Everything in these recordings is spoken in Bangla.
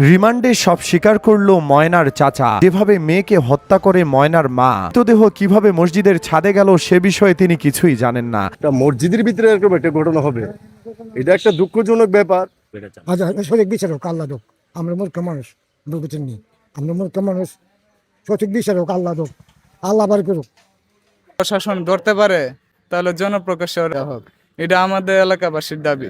রিমান্ডে সব স্বীকার করল ময়নার চাচা। যেভাবে মেয়েকে হত্যা করে ময়নার মা। মৃতদেহ কীভাবে মসজিদের ছাদে গেল সে বিষয়ে তিনি কিছুই জানেন না। মসজিদের ভিতরে এরকম একটা ঘটনা হবে। এটা একটা দুঃখজনক ব্যাপার। আজ সঠিক বিচার হোক আল্লাহ হোক আমরা মূর্খ মানুষ বুঝেছেন নি। আমরা মূর্খ মানুষ সঠিক বিচার হোক আল্লাহ হোক আল্লাহ বার করুক। প্রশাসন ধরতে পারে তাহলে জনপ্রকাশ্যে হোক। এটা আমাদের এলাকাবাসীর দাবি।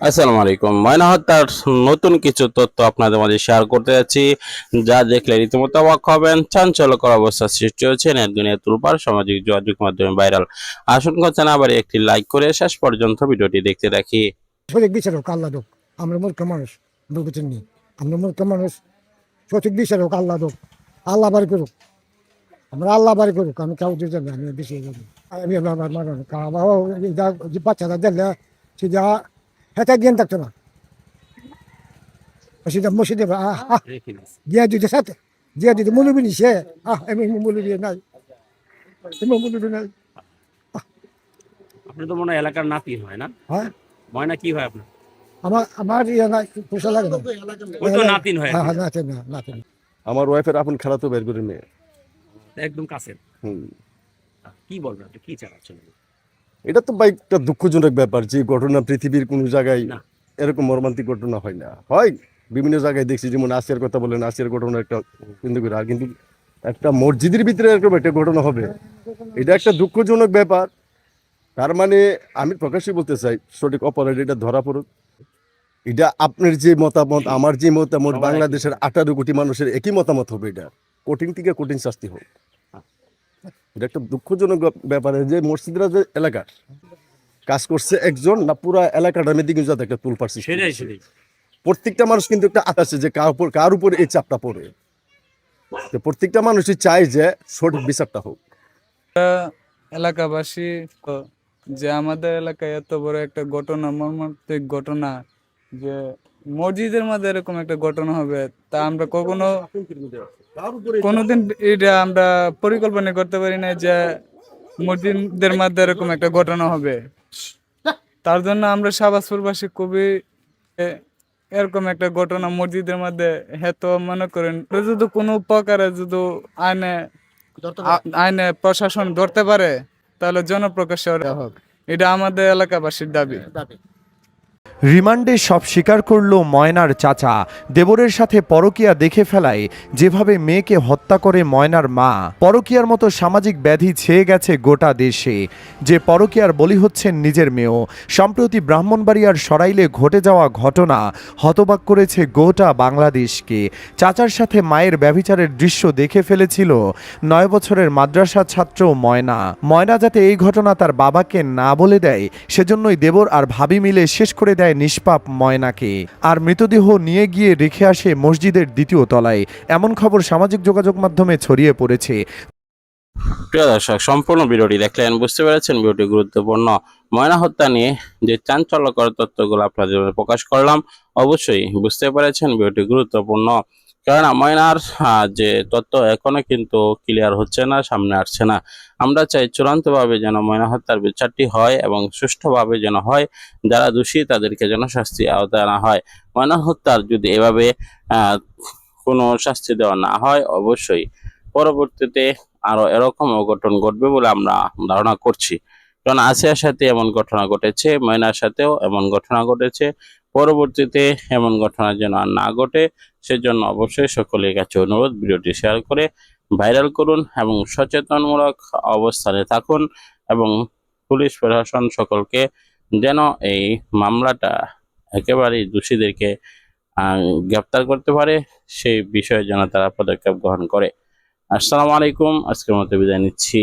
আসসালামু আলাইকুম ময়না হত্যার নতুন কিছু তথ্য আপনাদের মাঝে শেয়ার করতে যাচ্ছি যা দেখলে রীতিমতো অবাক হবেন চাঞ্চল্যকর অবস্থা সৃষ্টি হচ্ছে নেট দুনিয়া তুলপার সামাজিক যোগাযোগ মাধ্যমে ভাইরাল আসুন কথা না আবার একটি লাইক করে শেষ পর্যন্ত ভিডিওটি দেখতে দেখি সঠিক বিচার হোক আল্লাহ হোক আমরা মূর্খ মানুষ বুঝেছেন নি আমরা মূর্খ মানুষ সঠিক বিচার হোক আল্লাহ হোক আল্লাহ বার করুক আমরা আল্লাহ বার করুক আমি কাউ দিতে আমি বেশি বলি আমি আমার মারণ বাচ্চারা দেখলে সেটা হেঁটে জ্ঞান থাকতো না। মসজিদে আহ দিতে সাথে দিয়া দিতে মুলুবি নি সে আহ আমি মুলুবি নাই। আমি মুলুবি নাই। আপনি তো মনে এলাকার নাতি হয় না? হ্যাঁ। ময়না কি হয় আপনার? আমার আমার পোষা লাগে না। ওই তো নাতিন হয়। হ্যাঁ হ্যাঁ আমার ওয়াইফের আপন বের করে মেয়ে একদম হুম। কি বলবেন আপনি? কি চালাচ্ছেন এটা তো ভাই একটা দুঃখজনক ব্যাপার যে ঘটনা পৃথিবীর কোনো জায়গায় এরকম মর্মান্তিক ঘটনা হয় না। হয় বিভিন্ন জায়গায় দেখছি যেমন আসিয়ার কথা বলেন আসিয়ার ঘটনা একটা কিন্তু আর কিন্তু একটা মসজিদের ভিতরে এরকম একটা ঘটনা হবে। এটা একটা দুঃখজনক ব্যাপার। তার মানে আমি প্রকাশ্যে বলতে চাই সঠিক অপরাধ এটা ধরা পড়ুক। এটা আপনার যে মতামত আমার যে মতামত বাংলাদেশের আঠারো কোটি মানুষের একই মতামত হবে এটা। কঠিন থেকে কঠিন শাস্তি হোক। এটা একটা দুঃখজনক ব্যাপ- ব্যাপার যে মসজিদরা যে এলাকার কাজ করছে একজন না পুরা এলাকাটা মেয়েদিকে কিন্তু যাতে একটা তুল পারছি। সেটাই সেটাই। প্রত্যেকটা মানুষ কিন্তু একটা আছে যে কার উপর কার উপর এই চাপটা পড়ে। তো প্রত্যেকটা মানুষই চায় যে সঠিক বিচারটা হোক। এলাকাবাসী যে আমাদের এলাকায় এত বড় একটা ঘটনা মর্মান্তিক ঘটনা যে মসজিদের মধ্যে এরকম একটা ঘটনা হবে তা আমরা কখনো কোনোদিন এটা আমরা পরিকল্পনা করতে পারি না যে মসজিদের মধ্যে এরকম একটা ঘটনা হবে। তার জন্য আমরা শাহবাজপুরবাসী এ, এরকম একটা ঘটনা মসজিদের মধ্যে হেতো মনে করেন। যদি কোনো প্রকারে যদি আইনে আইনে প্রশাসন ধরতে পারে তাহলে জনপ্রকাশ্যে ওরা হোক। এটা আমাদের এলাকাবাসীর দাবি। রিমান্ডে সব স্বীকার করল ময়নার চাচা। দেবরের সাথে পরকিয়া দেখে ফেলায়, যেভাবে মেয়েকে হত্যা করে ময়নার মা। পরকিয়ার মতো সামাজিক ব্যাধি ছেয়ে গেছে গোটা দেশে। যে পরকিয়ার বলি হচ্ছেন নিজের মেয়েও, সম্প্রতি ব্রাহ্মণবাড়িয়ার সরাইলে ঘটে যাওয়া ঘটনা হতবাক করেছে গোটা বাংলাদেশকে। চাচার সাথে মায়ের ব্যভিচারের দৃশ্য দেখে ফেলেছিল নয় বছরের মাদ্রাসা ছাত্র ময়না। ময়না যাতে এই ঘটনা তার বাবাকে না বলে দেয়, সেজন্যই দেবর আর ভাবি মিলে শেষ করে দেয় নিষ্পাপ ময়নাকে। আর মৃতদেহ নিয়ে গিয়ে রেখে আসে মসজিদের দ্বিতীয় তলায়। এমন খবর সামাজিক যোগাযোগ মাধ্যমে ছড়িয়ে পড়েছে। প্রিয় দর্শক, সম্পূর্ণ ভিডিওটি দেখলেন বুঝতে পেরেছেন ভিডিওটি গুরুত্বপূর্ণ। ময়না হত্যা নিয়ে যে চাঞ্চল্যকর তথ্যগুলো আপনাদের প্রকাশ করলাম, অবশ্যই বুঝতে পেরেছেন ভিডিওটি গুরুত্বপূর্ণ। কারণ ময়নার যে তথ্য এখনও কিন্তু ক্লিয়ার হচ্ছে না, সামনে আসছে না। আমরা চাই চূড়ান্তভাবে যেন ময়না হত্যার বিচারটি হয় এবং সুষ্ঠুভাবে যেন হয়, যারা দোষী তাদেরকে যেন শাস্তি আওতায় আনা হয়। ময়না হত্যার যদি এভাবে কোনো শাস্তি দেওয়া না হয়, অবশ্যই পরবর্তীতে আরও এরকম অঘটন ঘটবে বলে আমরা ধারণা করছি। কারণ আসিয়ার সাথে এমন ঘটনা ঘটেছে ময়নার সাথেও এমন ঘটনা ঘটেছে। পরবর্তীতে এমন ঘটনা যেন আর না ঘটে, সেজন্য অবশ্যই সকলের কাছে অনুরোধ ভিডিওটি শেয়ার করে ভাইরাল করুন এবং সচেতনমূলক অবস্থানে থাকুন এবং পুলিশ প্রশাসন সকলকে যেন এই মামলাটা একেবারেই দোষীদেরকে গ্রেপ্তার করতে পারে, সেই বিষয়ে যেন তারা পদক্ষেপ গ্রহণ করে। আসসালামু আলাইকুম, আজকের মতো বিদায় নিচ্ছি।